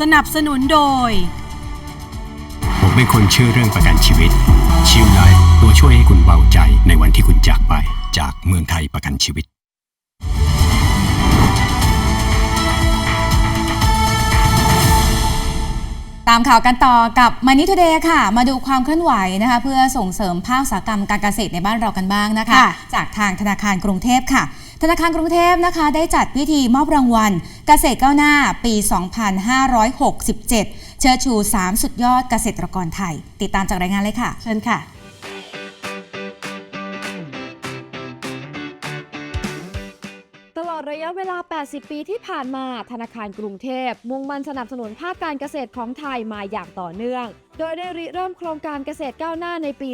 สนับสนุนโดย ผมเป็นคนเชื่อเรื่องประกันชีวิต ชิวไลฟ์ตัวช่วยให้คุณเบาใจในวันที่คุณจากไป จากเมืองไทยประกันชีวิต ตามข่าวกันต่อกับมันนี่ทูเดย์ค่ะ มาดูความเคลื่อนไหวนะคะ เพื่อส่งเสริมภาคอุตสาหกรรมการเกษตรในบ้านเรากันบ้างนะคะ ค่ะ จากทางธนาคารกรุงเทพค่ะ ธนาคารกรุงเทพนะคะ ได้จัดพิธีมอบรางวัล เกษตรก้าวหน้าปี 2567 เชิดชู 3 สุดยอดเกษตรกรไทย ติดตามจากรายงานเลยค่ะ เชิญค่ะ อดระยะเวลา 80 ปีที่ผ่านมา ธนาคารกรุงเทพ มุ่งมั่นสนับสนุนภาคการเกษตรของไทยมาอย่างต่อเนื่อง โดยได้ริเริ่มโครงการเกษตรก้าวหน้าในปี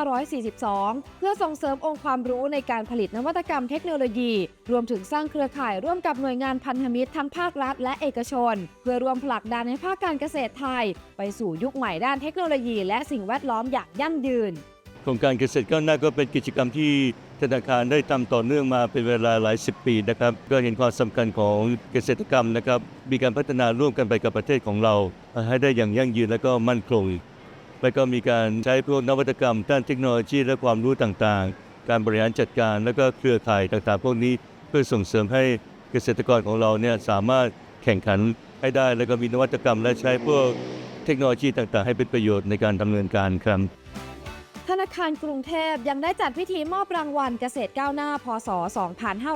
2542 เพื่อส่งเสริมองค์ความรู้ในการผลิตนวัตกรรมเทคโนโลยี รวมถึงสร้างเครือข่ายร่วมกับหน่วยงานพันธมิตรทั้งภาครัฐและเอกชน เพื่อรวมผลักดันให้ภาคการเกษตรไทย ไปสู่ยุคใหม่ด้านเทคโนโลยี และสิ่งแวดล้อมอย่างยั่งยืน โครงการเกษตรก้าวหน้าก็เป็นกิจกรรมที่ธนาคารได้ทำต่อเนื่องมาเป็นเวลาหลายสิบปีนะครับก็เห็นความสำคัญของเกษตรกรรมนะครับ มีการพัฒนาร่วมกันไปกับประเทศของเรา ให้ได้อย่างยั่งยืนและก็มั่นคงแล้วก็มีการใช้พวกนวัตกรรมด้านเทคโนโลยีและความรู้ต่างๆ การบริหารจัดการแล้วก็เครือข่ายต่างๆ พวกนี้เพื่อส่งเสริมให้เกษตรกรของเราเนี่ยสามารถแข่งขันให้ได้ แล้วก็มีนวัตกรรมและใช้พวกเทคโนโลยีต่างๆ ให้เป็นประโยชน์ในการดำเนินการครับ ธนาคารกรุงเทพยังได้จัดพิธีมอบรางวัลเกษตรก้าวหน้า พศ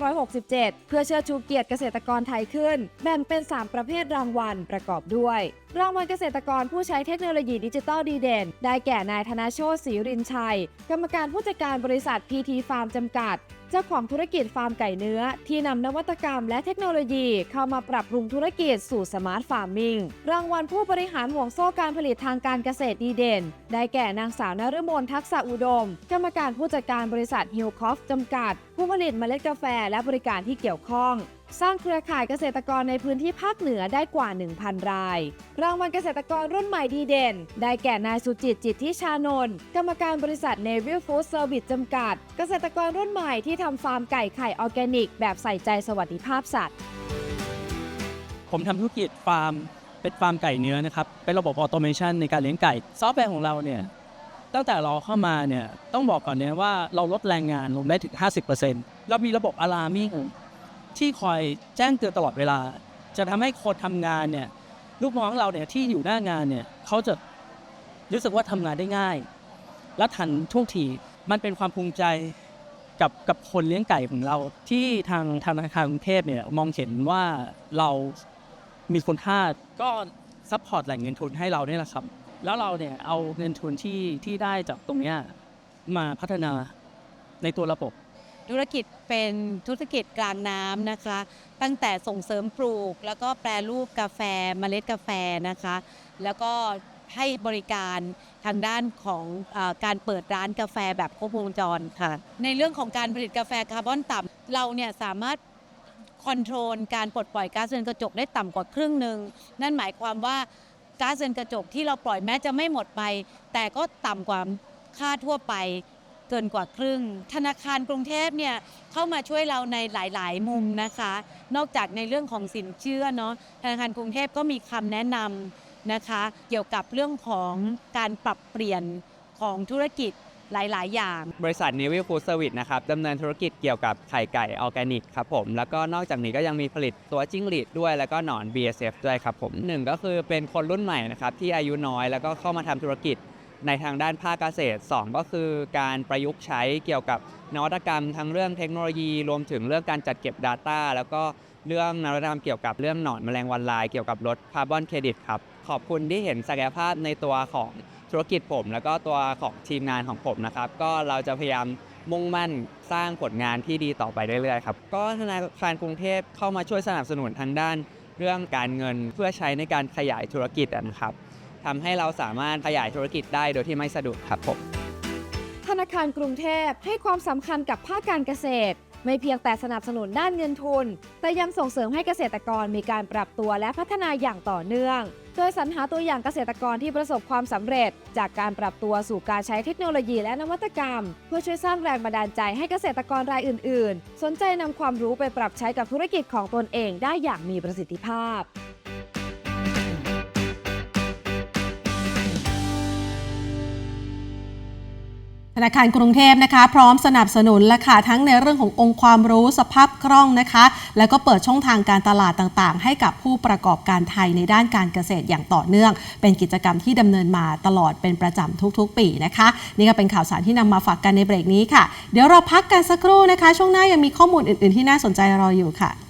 2567 เพื่อเชิดชูเกียรติเกษตรกรไทยขึ้น แบ่งเป็น 3 ประเภทรางวัลประกอบด้วย รางวัลเกษตรกรผู้ใช้เทคโนโลยีดิจิตอลดีเด่น ได้แก่นายธนาโชตศรีรินชัย กรรมการผู้จัดการบริษัท PT Farm จำกัด เจ้าของธุรกิจฟาร์มไก่เนื้อ ที่นำนวัตกรรมและเทคโนโลยีเข้ามาปรับปรุงธุรกิจสู่สมาร์ทฟาร์มิงรางวัลผู้บริหารห่วงโซ่การผลิตทางการเกษตรดีเด่น ได้แก่นางสาวนฤมลทักษะอุดม กรรมการผู้จัดการบริษัทฮิลคอฟจำกัด ผู้ผลิตเมล็ดกาแฟและบริการที่เกี่ยวข้องสร้างเครือข่ายเกษตรกรในพื้นที่ภาคเหนือได้กว่า 1,000 ราย รางวัลเกษตรกรรุ่นใหม่ดีเด่น ได้แก่นายสุจิตจิตทิชานนท์กรรมการบริษัท n a v i l Food Service จำกัด เกษตรกรรุ่นใหม่ที่ทำฟาร์มไก่ไข่ออร์แกนิก แบบใส่ใจสวัสดิภาพสัตว์ ผมทำธุรกิจฟาร์มเป็นฟาร์มไก่เนื้อนะครับ เป็นระบบออโตเมชันในการเลี้ยงไก่ ซอฟต์แวร์ของเราเนี่ยตั้งแต่เราเข้ามาเนี่ยต้องบอกก่อนเนี่ยว่าเราลดแรงงานลงได้ถึง 50%เรามีระบบอะลามิ่ง ที่คอยแจ้งเตือนตลอดเวลา จะทำให้คนทำงานเนี่ยลูกน้องเราเนี่ยที่อยู่หน้างานเนี่ยเขาจะรู้สึกว่าทำงานได้ง่าย และทันท่วงทีมันเป็นความภูมิใจกับกับคนเลี้ยงไก่ของเราที่ทางธนาคารกรุงเทพเนี่ยมองเห็นว่าเรามีคุณค่าก็ซัพพอร์ตแหล่งเงินทุนให้เราเนี่ยแหละครับ แล้วเราเนี่ยเอาเงินทุนที่ที่ได้จากตรงเนี้ยมาพัฒนาในตัวระบบ ธุรกิจเป็นธุรกิจกลางน้ำนะคะ ตั้งแต่ส่งเสริมปลูก แล้วก็แปรรูปกาแฟเมล็ดกาแฟนะคะ แล้วก็ให้บริการทางด้านของอการเปิดร้านกาแฟแบบครบวงจรค่ะ ในเรื่องของการผลิตกาแฟคาร์บอนต่ำเราเนี่ยสามารถคอนโทรลการปลดปล่อยก๊าซเรือนกระจกได้ต่ำกว่าครึ่งหนึ่งนั่นหมายความว่าก๊าซเรือนกระจกที่เราปล่อยแม้จะไม่หมดไป แต่ก็ต่ำกว่าค่าทั่วไป เกินกว่าครึ่ง ธนาคารกรุงเทพเนี่ยเข้ามาช่วยเราในหลาย ๆ มุมนะคะ นอกจากในเรื่องของสินเชื่อเนาะธนาคารกรุงเทพก็มีคำแนะนำนะคะ เกี่ยวกับเรื่องของการปรับเปลี่ยนของธุรกิจหลาย ๆ อย่าง บริษัท n e v i l Food Service นะครับดำเนินธุรกิจเกี่ยวกับไข่ไก่ออร์แกนิกครับผม แล้วก็นอกจากนี้ก็ยังมีผลิตตัวจิ้งหรีดด้วย แล้วก็หนอน BSF ด้วยครับผมหนึ่งก็คือเป็นคนรุ่นใหม่นะครับที่อายุน้อยแล้วก็เข้ามาทำธุรกิจ ในทางด้านภาคเกษตร 2 ก็คือการประยุกต์ใช้เกี่ยวกับนวัตกรรมทั้งเรื่องเทคโนโลยี รวมถึงเรื่องการจัดเก็บ Data แล้วก็เรื่องนวัตกรรมเกี่ยวกับเรื่องหนอนแมลงวันลายเกี่ยวกับลดคาร์บอนเครดิตครับ ขอบคุณที่เห็นศักยภาพในตัวของธุรกิจผม แล้วก็ตัวของทีมงานของผมนะครับ ก็เราจะพยายามมุ่งมั่นสร้างผลงานที่ดีต่อไปเรื่อยๆครับ ก็ธนาคารกรุงเทพเข้ามาช่วยสนับสนุนทางด้าน เรื่องการเงินเพื่อใช้ในการขยายธุรกิจนะครับ ทำให้เราสามารถขยายธุรกิจได้โดยที่ไม่สะดุดครับผมธนาคารกรุงเทพให้ความสำคัญกับภาคการเกษตร ไม่เพียงแต่สนับสนุนด้านเงินทุน แต่ยังส่งเสริมให้เกษตรกรมีการปรับตัวและพัฒนาอย่างต่อเนื่อง โดยสรรหาตัวอย่างเกษตรกรที่ประสบความสำเร็จ จากการปรับตัวสู่การใช้เทคโนโลยีและนวัตกรรม เพื่อช่วยสร้างแรงบันดาลใจให้เกษตรกรรายอื่น ๆ สนใจนำความรู้ไปปรับใช้กับธุรกิจของตนเองได้อย่างมีประสิทธิภาพ ธนาคารกรุงเทพนะคะ พร้อมสนับสนุนและค่ะทั้งในเรื่องขององค์ความรู้สภาพคล่องนะคะ แล้วก็เปิดช่องทางการตลาดต่างๆ ให้กับผู้ประกอบการไทยในด้านการเกษตรอย่างต่อเนื่อง เป็นกิจกรรมที่ดำเนินมาตลอดเป็นประจำทุกๆ ปีนะคะ นี่ก็เป็นข่าวสารที่นำมาฝากกันในเบรกนี้ค่ะ เดี๋ยวเราพักกันสักครู่นะคะ ช่วงหน้ายังมีข้อมูลอื่น ๆที่น่าสนใจรออยู่ค่ะ